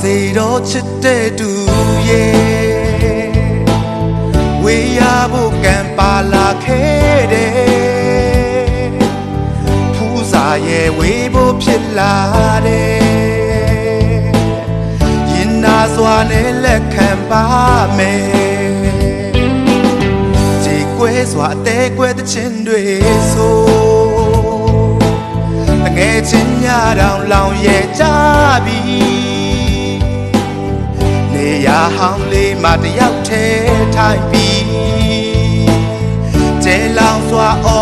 စေတော့ချစ်တဲ့သူရဲ့ဝေးရဖို့ကံပါလာခဲ့တယ်ဖူးစာရဲ့ဝေးဖို့ဖြစ်လာတယ်ရင်နာစွာနဲ့လက်ခံပါမယ်ခြေကွဲစွာအသေးကွဲတဲ့ချင်းတွေဆိုတကယ်ချင်းညတောင်လောင်ရဲ့ကြပြီနေရ ဟောင်းလေးမှတယောက်တည်းထိုင်ပြီကျဲလောင်စွာအော်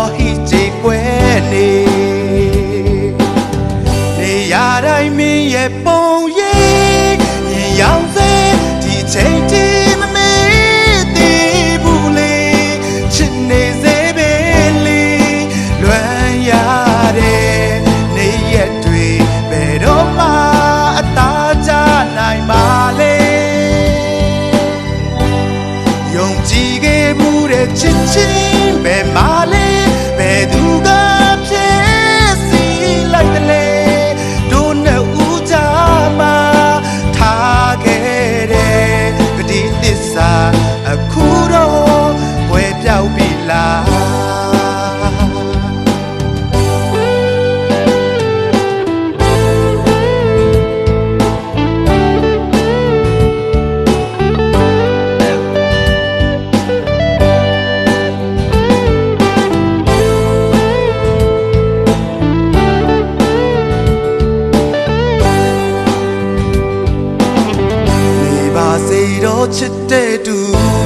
တော့ချစ်တဲ့သူ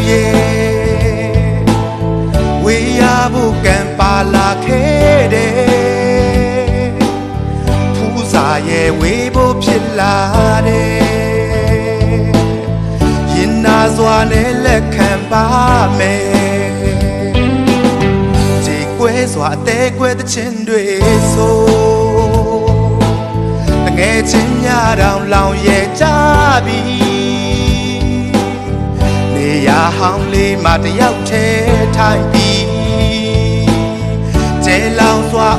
ရဲ့ဝေးရဖို့ကံပါလာခဲ့တယ်ဖူးစာရဲ့ဝေးဖို့ဖြစ်လာတယ်ရင်နာစွာနဲ့လက်ခံပါမယ်ခြေကွဲစွာအသေးကွဲတဲ့ချင်းတွေဆိုတငယ်ချင်းများတောင်လောင်ရဲ့ကြပြီနေရ ဟောင်းလေးမှတယောက်တည်းထိုင်ပြီကျဲလောင်စွာ